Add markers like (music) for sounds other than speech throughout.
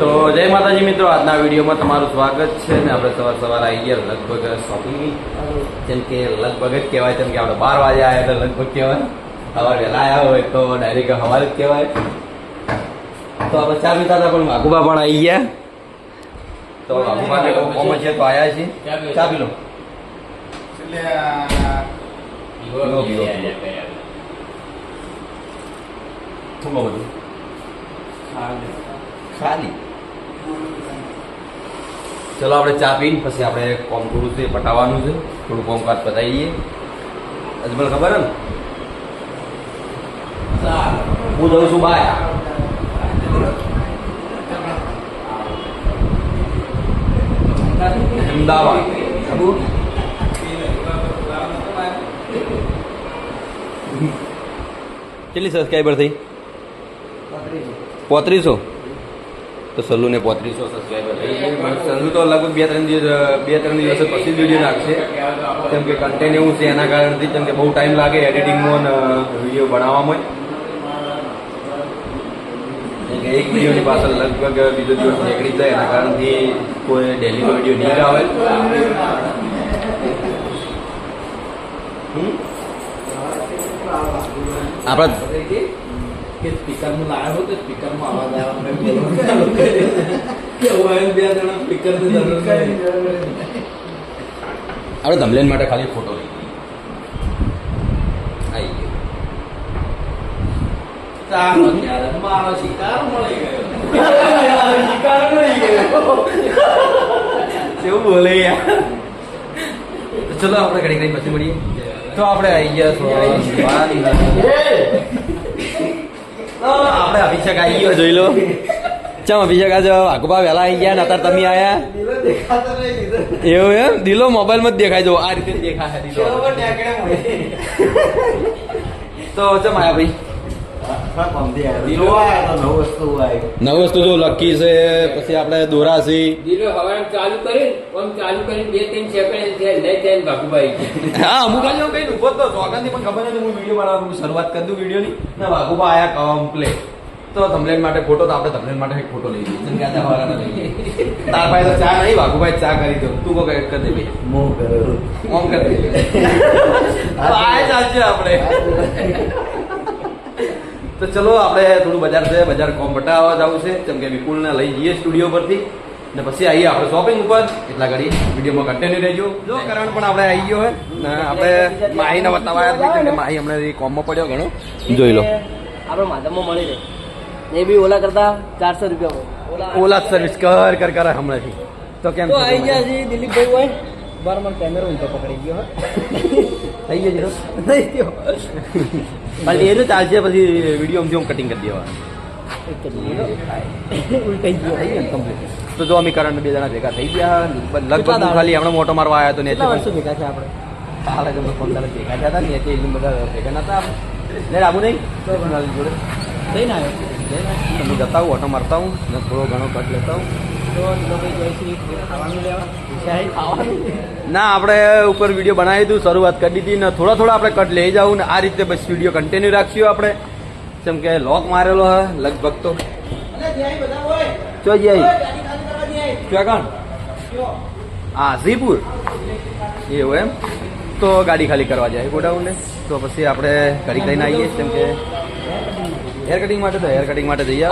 તો જય માતાજી મિત્રો આજના વિડીયોમાં તમારું સ્વાગત છે ને આપણે સવાર સવાર આવી ગયા લગભગ શોપિંગની જેમ કે લગભગ જ કહેવાય જેમ કે આપણે બાર વાગે આવ્યા એટલે લગભગ કહેવાય. સવાર વહેલા આવ્યા હોય તો ડાયરેક્ટ સવારે જ કહેવાય. તો આપણે ચા પીતા હતા પણ વાઘુબા પણ આવી ગયા. તો વાઘુબા ને કોમ છે તો આવ્યા છે ચા પી લો. બધું. ખાલી? ચલો આપણે ચા પીને પછી આપણે કોમ થોડું છે પટાવવાનું છે. થોડું કોમકાજ પતાવીએ. અજમલ ખબર હે ને? હું જઉં છું બાય અમદાવાદ. કેટલી સબસ્ક્રાઈબર થઈ? પોત્રીસો? તો સલ્લુને પોત્રીસો સબસ્ક્રાઈબર સલ્લુ તો લગભગ બે, ત્રણ દિવસ, બે, ત્રણ દિવસ પછી વીડિયો નાખશે. કેમ કે કન્ટેન્ટ એવું છે એના કારણથી કેમ કે બહુ ટાઈમ લાગે એડિટિંગમાં વીડિયો બનાવવામાં. એક વિડીયોની પાછળ લગભગ બીજો દિવસ નીકળી જાય, એના કારણથી કોઈ ડેલીનો વીડિયો નહીં આવે? આપણા કે સ્પીકરમાં લાવ્યો તો સ્પીકરમાં અવાજ આવ્યો બોલવાનું ને બે જણા સ્પીકરની જરૂર નથી. આપણે ધમલેન માટે ખાલી ફોટો લઈ આવી ગયો. મારો શિકાર મળી ગયો. શિકાર મળી ગયો. કેવું બોલે યાર? ચલો આપણે ઘડી ઘડી પછી મળીએ. તો આપણે આવી ગયા છો આપણે અભિષેક આવી ગયો જોઈ લો. ચમ અભિષેક આજે વાઘુભા વહેલા આવી ગયા ને અત્યારે તમે આયા? એવું એમ? દિલો મોબાઈલમાં જ દેખાય જો આ રીતે દેખાય તો ચમ આયા ભાઈ? નવું વસ્તુ જો લકી છે પછી આપણે દોરાસી ચાલુ કરી ચાલુ કરીને બે ત્રણ સેકન્ડ ભાગુભાઈ હા હું ખાલી હું કઈ ઊભો તો સ્વાગત પણ ખબર નથી હું વીડિયો બનાવું શરૂઆત કરી દઉં વિડીયોની ને ભાગુભાઈ આયા કમ્પ્લેટ તો તમને માટે ફોટો તો આપણે તમને માટે એક ફોટો લઈ લઈએ આજે તાર પાસે તો ચા નહીં વાઘુભાઈ ચા કરી દો તું કો કઈ કરી દે ભાઈ ઓમ કરી દે તો આય ચાલશે આપણે તો ચલો આપણે થોડું બજાર છે બજાર કોમ બટાવવા જવું છે. કેમ કે વિપુલને લઈ જઈએ સ્ટુડિયો પરથી. ને પછી આવીએ આપણે શોપિંગ ઉપર. એટલા ઘડી વિડીયોમાં કન્ટિન્યુ રહેજો. જો કરણ પણ આપણે આવી ગયો હે. ને આપણે માહીને બતાવાયા કેમ કે માહી હમણાં કોમમાં પડ્યો ઘણો. જોઈ લો. આપણે માધવમાં મળી રહે. એ બી ઓલા કરતા ચારસો રૂપિયા ઓલા સર્વિસ કર કર કરે હમણાંથી. તો કેમ તો આવી ગયા? છે દિલીપભાઈ હોય. બાર મને કેમેરો ઊંચો પકડી ગયો થઈ ગયો જીરો? નહીં થયો એનું ચાલશે પછી વીડિયો હું કટિંગ કરી દેવા. તો જો અમે કરણ બે જણા ભેગા થઈ ગયા લગભગ? ખાલી હમણાં મોટો મારવા આવ્યા તો ને વર્ષો ભેગા છે આપણે? હાલે તો ફોન કરે ભેગા થયા હતા ને એટલે બધા ભેગા નતા. લે આબુ નહીં? જોડે. જઈને આવ્યો. તમે જતા હું ઓટો મારતા હું ને થોડો ઘણો કટ લેતા હું ના આપણે ઉપર વીડિયો બનાવી દીધું શરૂઆત કરી દીધી ને થોડા થોડા આપણે કટ લઈ જવું ને આ રીતે બસ વીડિયો કન્ટિન્યુ રાખશું આપણે. જેમ કે લોક મારેલો હે લગભગ તો. ચો જઈ ક્યાં હા ઝીપુર એવું એમ? તો ગાડી ખાલી કરવા જાય ગોડાઉન ને તો પછી આપણે ઘડી લઈને આવીએ જેમ કે હેર કટિંગ માટે તો હેર કટિંગ માટે જઈએ?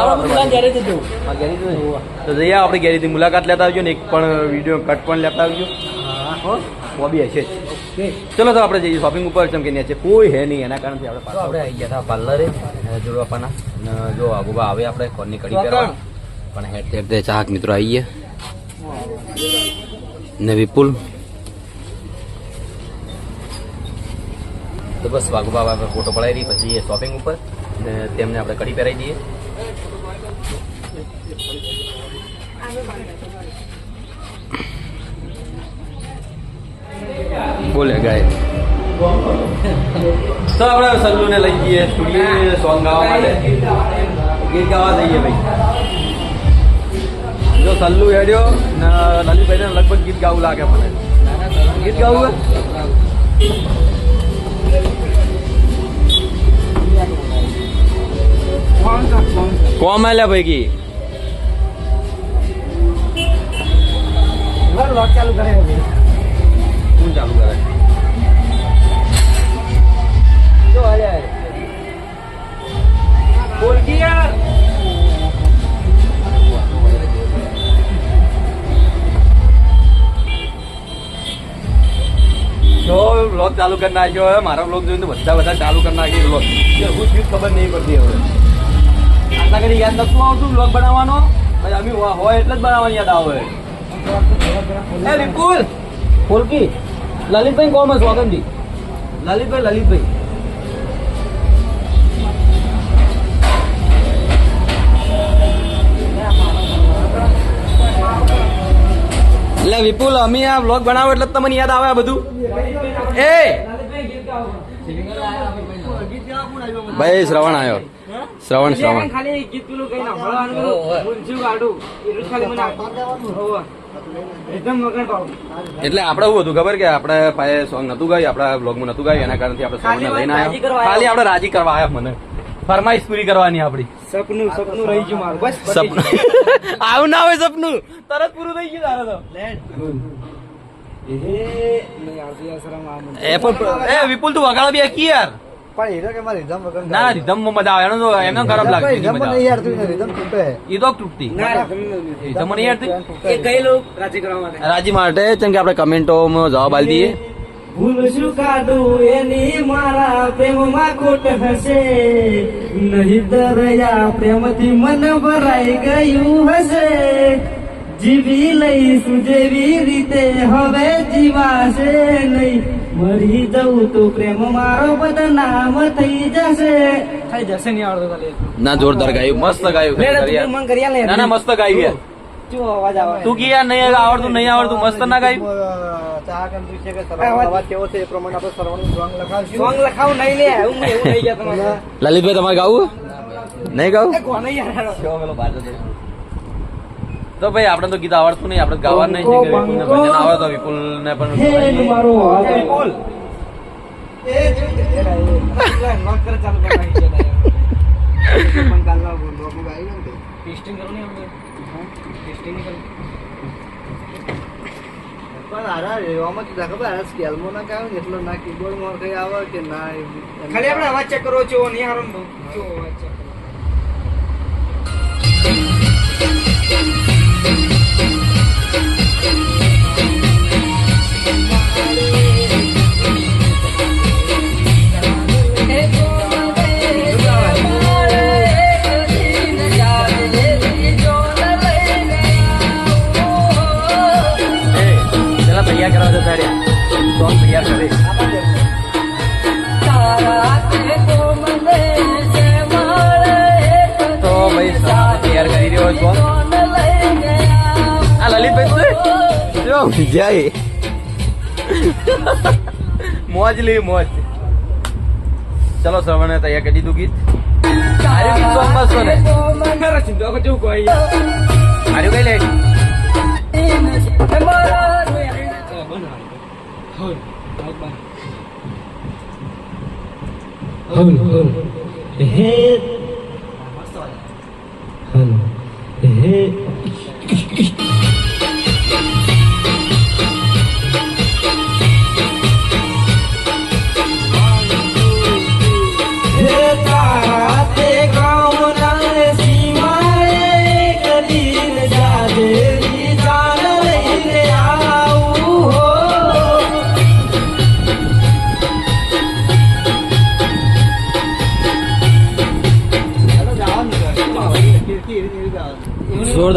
તો જઈએ આપણે ગેરેજની મુલાકાત લેતા આવજો ને એક પણ વીડિયો કટ પણ લેતા આવજો. હોબી હશે ચલો તો આપણે જઈએ શોપિંગ ઉપર. ચમ કે છે કોઈ હે નહીં એના કારણથી આપણે આપણે આવી ગયા હતા પાર્લરે જોડવાપાના. જો આગુબા આવે આપણે કોની કડી પહેરવા. પણ હેડ હેડ ચાહક મિત્રો આવી ગયા. ને વિપુલ. તો બસ વાઘુબા આપણે ફોટો પડાવી પછી શોપિંગ ઉપર. ને તેમને આપણે કઢી પહેરાવી દઈએ. બોલે ગાય. તો આપણે સલ્લુને લઈ જઈએ સ્ટુડિયો સોંગ ગાવા માટે. ગીત ગાવા જઈએ ભાઈ. જો સલ્લુ હેડ્યો ને લલિતભાઈ ને લગભગ ગીત ગાવું લાગે મને. ગીત ગાવું હે? કોમ આલ્યા પૈકી લોક ચાલુ કરે કોણ ચાલુ કરે જો અરે બોલકી યાર જો બ્લોગ ચાલુ કરી નાખ્યો હવે મારો બ્લોગ જોઈને તો બધા બધા ચાલુ કરી નાખી બ્લોગ હું શું ખબર નહીં પડતી હવે આટલા ઘડી યાદ નતું આવતું બ્લોગ બનાવવાનો. અમે હોય એટલે જ બનાવવાની યાદ આવે. એ વિપુલ! ફોલકી લલિતભાઈ કોણ છે સ્વાગતજી. લલિતભાઈ લલિતભાઈ. એટલે વિપુલ અમે આ બ્લોગ બનાવો એટલે તમને યાદ આવે આ બધું. એ! ભાઈ શ્રવણ આવ્યો શ્રવણ શ્રવણ ખાલી ગીત પેલું કઈ નાખવાનું એટલું ખાલી મને હોવે. એકદમ મગન ભાવ એટલે આપણે એવું હતું ખબર કે આપણે પાસે સોંગ નતું ગાય આપણા બ્લોગમાં નતું ગાય એના કારણથી આપણે સોંગ લઈને રાજી કરવા આવ્યા. ખાલી આપણે રાજી કરવા આવ્યા મને ફરમાઈશ પૂરી કરવાની આપણી સપનું સપનું રહી ગયું મારું બસ સપનું આવું ના હોય સપનું તરત પૂરું થઈ ગયું તારે તો એ પણ એ વિપુલ તું વગાડો બી કી યાર પણ હીરો કે મારી રીધમ વગર ના રીધમ મજા આવે. એનો એનો ખરાબ લાગે રીધમ પણ નહીં યાર રીધમ તૂટે. એ તો તૂટતી. ના રીધમ નહીં. યાર એ કઈ લોક રાજી કરવા માટે. રાજી માટે જેમ કે આપણે કમેન્ટોમાં જવાબ આલી દઈએ. ભૂલ શું કાઢું એની મારા પ્રેમમાં ખોટ હશે. નહીં દરયા પ્રેમથી મન ભરાઈ ગયું હશે. જીવી લઈશું જેવી રીતે હવે જીવાશે નહીં. મરી જવું તો પ્રેમ મારો બદનામ થઈ જશે. થઈ જશે નહીં આવડતો ખાલી ના જોરદાર ગાયું. મસ્ત ગાયું. મન કરી ના ના મસ્ત ગાયું યાર જો અવાજ આવે. તું કી નહીં આવડતું નહીં આવડતું મસ્ત ના ગાયું. કે અવાજ. કેવો છે એ પ્રમાણે આપણે સરવણનું સોંગ લખાવશું. સોંગ લખાવું નહીં લે એવું એવું નહીં ગયા તમારે. લલિતભાઈ તમારે ગાવું? નહીં ગાવું? કોને યાર? તો ભાઈ આપણે તો ગીત આવડતું નહીં આપણે ગાવા નહીં વિપુલને ભજન આવડે તો વિપુલને પણ હે મારો એ વિપુલ ને ટેસ્ટિંગ કરો ને આપણે પણ અવાજ ચેક કરો છો નહીં હારો અવાજ ચેક કરો એ જાય. મોજ લી મોજ. ચલો શ્રવણે તૈયાર કરી દીધું ગીત. આર્યું ગીત સોંગ બસો ને મારા ચિંતા કો જો કોઈ આર્યું કઈ લે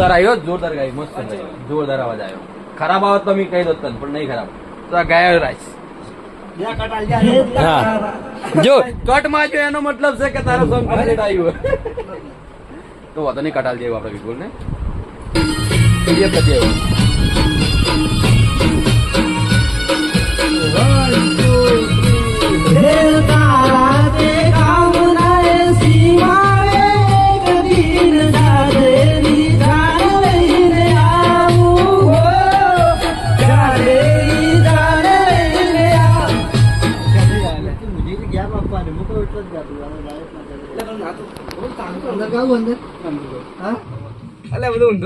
જોરદાર આવ્યો જોરદાર ગાય મસ્ત જોરદાર અવાજ આવ્યો ખરાબ આવત તો મેં કહી દો તને પણ નહીં ખરાબ. તો આ ગાયો રાઈસ. હા. જો કટમાં જો એનો મતલબ છે કે તારો સોંગ કમ્પ્લીટ આવ્યો તો વાતો નહીં કટાલ જેવું આપણે વિપુલ ને.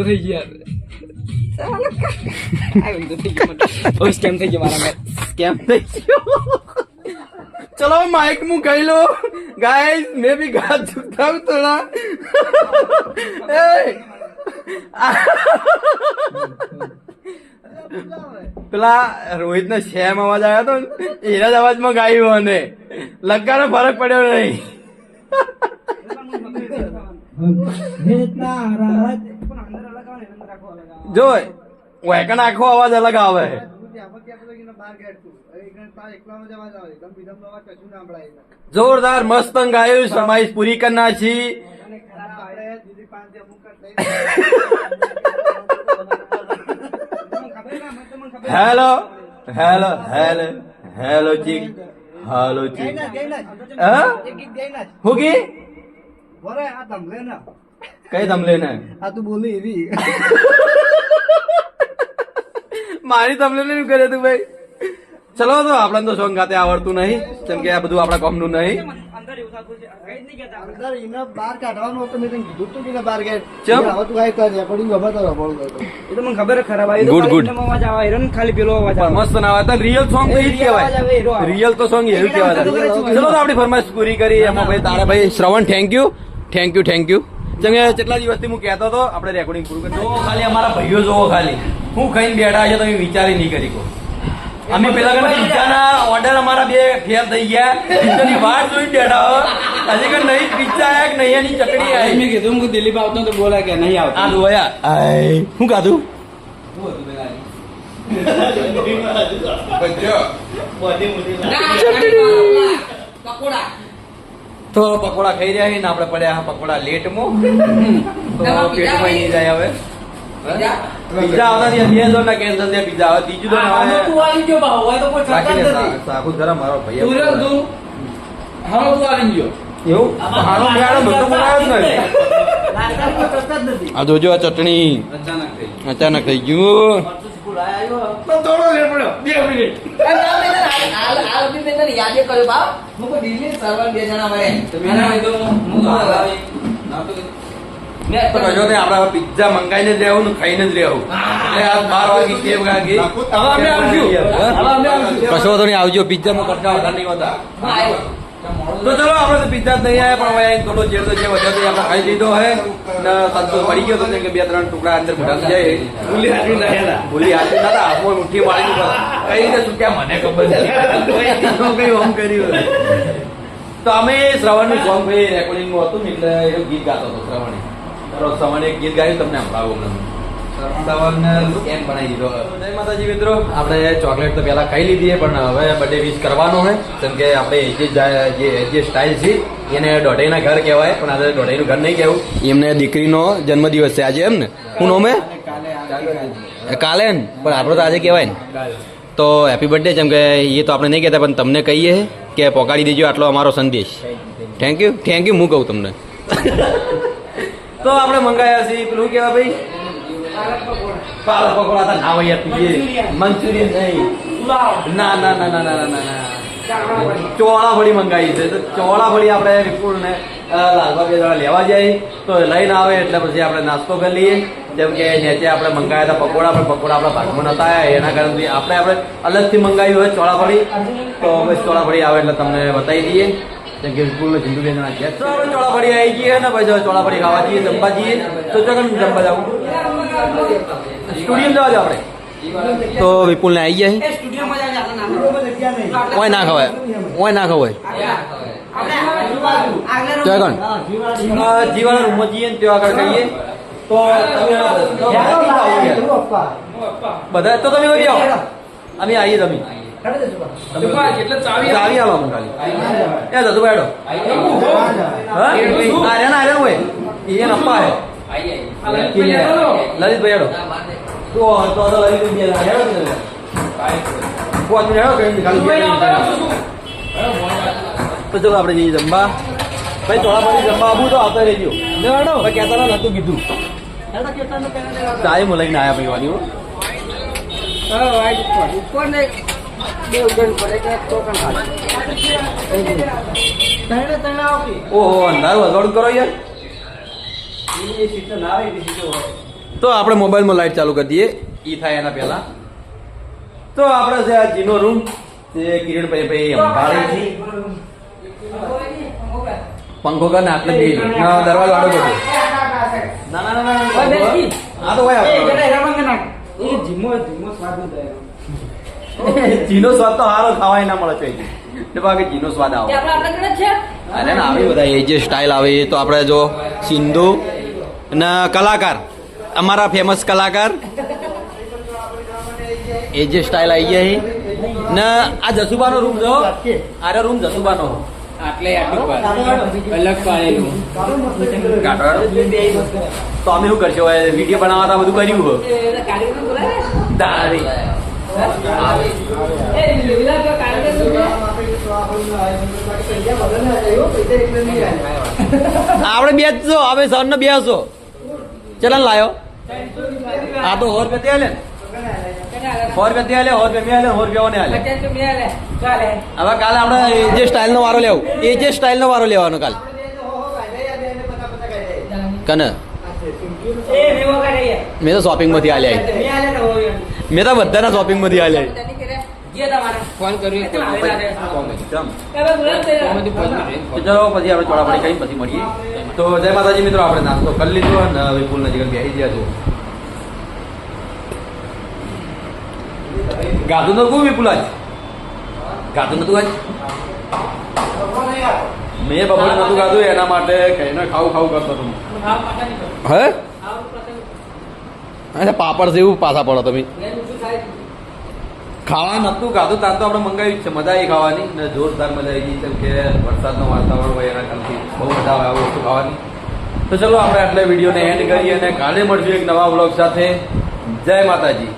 થઈ ગયા સ્કેમ થઈ ગયો ચલો માઇક હું કહી લો ગાઈસ મેં ભી ગાત ચુકતા હું થોડા પેલા રોહિત ને શેમ અવાજ આવ્યો હતો ને એના જ અવાજમાં ગાયું અને લગ્ગા નો ફરક પડ્યો નહીં જો વેકણ આખો અવાજ અલગ આવે. જોરદાર મસ્ત અંગ આવ્યું સમાજ પૂરી કરના છી હેલો હેલો હેલો હેલો ચીક હાલો ચીક. હું? કી? કઈ તમ લેને આ તું બોલી એવી. મારી તમને નહીં કરે તું ભાઈ? ચલો તો આપણને તો સોંગ ગાતે આવડતું નહીં કેમ કે આ બધું આપણા કોમનું નહીં. આપણી ફરમાઈશ પૂરી કરી. એમાં ભાઈ તારા ભાઈ Shravan thank you thank you thank you જેમ કે કેટલા દિવસથી હું કહેતો હતો આપણે રેકોર્ડિંગ પૂરું કરી ખાલી અમારા ભાઈઓ જોવો ખાલી. હું ખાઈને બેઠા છે તમે વિચારી નહીં કરી કહો અમે પેલા પિઝાના ઓર્ડર અમારા બે ફેર થઈ ગયા. પિઝાની વાટ જોઈને બેઠા હો. હજી કે નહીં પિઝા આયા કે નહીં એની ચટણી આવી મેં કીધું હું દિલ્હી આવતો તો બોલા કે નહીં આવતો. આ જોયા આય શું ખાધું? તો પકોડા ખાઈ રહ્યા છે ને આપડે પડ્યા પકોડા લેટમાં. તો પેટમાં નહીં જાય હવે. બીજા બીજા આવે. ત્રીજું મારો ભાઈ એવું? આ જોજો આ ચટણી. અચાનક થઈ ગયું. આવ્યો થોડો આપડે પિઝા મંગાવીને જ રહેવું ખાઈને જ રહેવું એટલે બાર વાગી કેમ વાગી. કશો તો નહીં આવજો. પિઝા માં કરતા વધારે નહીં હોતા. તો ચલો આપણે તો પિઝા નહીં આવ્યા પણ થોડો તો જે વધ્યો તે આપણે ખાઈ લીધો હે. ને સંતોષ પડી ગયો તો કે બે ત્રણ ટુકડા અંદર મોઢા જાય. ભૂલી હાચવી ના ભૂલી ભૂલી ના નતા હાથમાં મુઠ્ઠી મારી કઈ રીતે ચૂક્યા મને ખબર નથી. કઈ ઓમ કર્યું તો અમે શ્રવણનું સોંગ રેકોર્ડિંગમાં હતું ને એટલે એ ગીત ગાતો હતો શ્રવણે. શ્રવણે ગીત ગાયું તમને સંભળાવું હમણાં શ્રવણને એમ બનાવી દીધો. જય માતાજી મિત્રો. આપણે ચોકલેટ તો પહેલાં ખાઈ લીધી પણ હવે બર્થડે વિશ કરવાનો છે. કેમ કે આપણે એ જે સ્ટાઇલ છે એને દોઢાઈના ઘર કહેવાય પણ આજે દોઢાઈનું ઘર નહીં કહેવું. એમને દીકરીનો જન્મદિવસ છે આજે એમ ને હું નોમે કાલે પણ આપણો તો આજે કહેવાય ને. તો હેપી બર્થડે જેમ કે એ તો આપણે નહીં કહેતા પણ તમને કહીએ કે પોકાડી દેજો આટલો અમારો સંદેશ. થેન્ક યુ થેન્ક યુ હું કહું તમને. (laughs) તો આપણે મંગાયા છીએ. પેલું કેવા ભાઈ? પાલક પકોડા હતા ના ભાઈ પીએ મંચુરિયન. નહીં. ના ના ના ના ના ના ના ચોળા ફળી મંગાવી છે. તો ચોળા ફળી આપણે વિપુલને લાલબા બે જણા લેવા જઈએ તો લઈને આવે એટલે પછી આપણે નાસ્તો કરી લઈએ. જેમ કે નેચે આપણે મંગાવ્યા હતા પકોડા પણ પકોડા આપણા ભાગમાં નતા આવ્યા. એના કારણે આપણે આપણે અલગથી મંગાવ્યું હોય ચોળા ફળી તો બસ ચોળા ફળી આવે એટલે તમને બતાવી દઈએ. જેમ કે વિપુલ ને ચિંટુ બે જણા ગયા તો આપણે આવી ગઈએ ને પછી ચોળા ખાવા જઈએ જમવા જઈએ. તો ચોકન જમવા જાવ? સ્ટુડિયમ જવા જાવ આપણે. તો વિપુલ ને આવી ગયા ઓય ના ખવાય. ઓય ના ખવાય. આગળ તો આગળ જીવાના રૂમમાં. જઈએ ને ત્યાં આગળ કહીએ. તો. બધા તો તમે આવી આવો અમે આવીએ તમે. ચાવી આલો મને ખાલી એ દતુ બેડો આર્યા ના આર્યા હોય? ઈયન અપ્પા તો. તો તો લલિત ભાઈ હેડો પાંચ મિનિટ હેડો કઈ ખાલી આપણે જઈએ જમવા. ભાઈ થોડા પછી જમવા આવું તો આવતા રહેજો. કહેતા નતું કીધું. ટાઈમ લઈને આવ્યા ભાઈ વાલી ઉપર. ને ઓહો અંધારું કરો યાર તો આપણે મોબાઈલમાં લાઈટ ચાલુ કરી દઈએ ઈ થાય એના પહેલા તો આપણે છે આ જીનો રૂમ તે કિરણભાઈ ભાઈ અંબાળે છે પંખો કર આટલે બે ના દરવાજો આડો કરજો ના ના ના આ તો હોય આપણો. (laughs) જીનો સ્વાદ તો સારો ખાવાય ના મળે છે એટલે બાકી જીનો સ્વાદ આવે. અરે ના આવી બધા એ જે સ્ટાઇલ આવે એ તો આપણે જો સિંધુ અને કલાકાર અમારા ફેમસ કલાકાર. એ જે સ્ટાઇલ આવી ગયા ને આ જસુબાનો રૂમ જો. આરે રૂમ જસુબાનો. આટલે અલગ તો અમે શું કરશો? હવે વીડિયો બનાવવા તો બધું કર્યું હો. તારી આપણે બે જ છો, હવે સર ને બે છો ચલન લાયો. આ તો હોર રૂપિયા ત્યાં લે સો રૂપિયા ત્યાં લે, સો રૂપિયા મેં લે સો રૂપિયા ઓને હાલે હવે કાલે આપણે એ જે સ્ટાઇલ નો વારો લેવું, એ જે સ્ટાઇલ નો વારો લેવાનો કાલ. કને? મેં તો શોપિંગમાંથી આલ્યા મેં તો બધાના શોપિંગમાંથી ફોન કર્યો ચલો પછી આપણે ચોળાફળી ખાઈ પછી મળીએ. તો જય માતાજી મિત્રો આપણે નાસ્તો કરી લીધો અને હવે પુલ નજીક બેસી ગયા છો ગાધું નતું વિપુલ આજ? ગાધું નતું આજ? મેં બપોર નતું ગાધું એના માટે કહીને ખાવું ખાવું કરતો હતો હે? અચ્છા પાપડ જેવું પાછા પડો તમે. ખાવા નતું ખાધું, તાર તો આપણે મંગાવી છે, મજા આવી ખાવાની. ને જોરદાર મજા આવી ગઈ કે વરસાદનું વાતાવરણ હોય, એના કારણથી બહુ મજા આવે આવું વસ્તુ ખાવાની. તો ચલો, આપણે આટલા વિડીયોને એન્ડ કરીએ અને કાલે મળશું એક નવા બ્લોગ સાથે. જય માતાજી.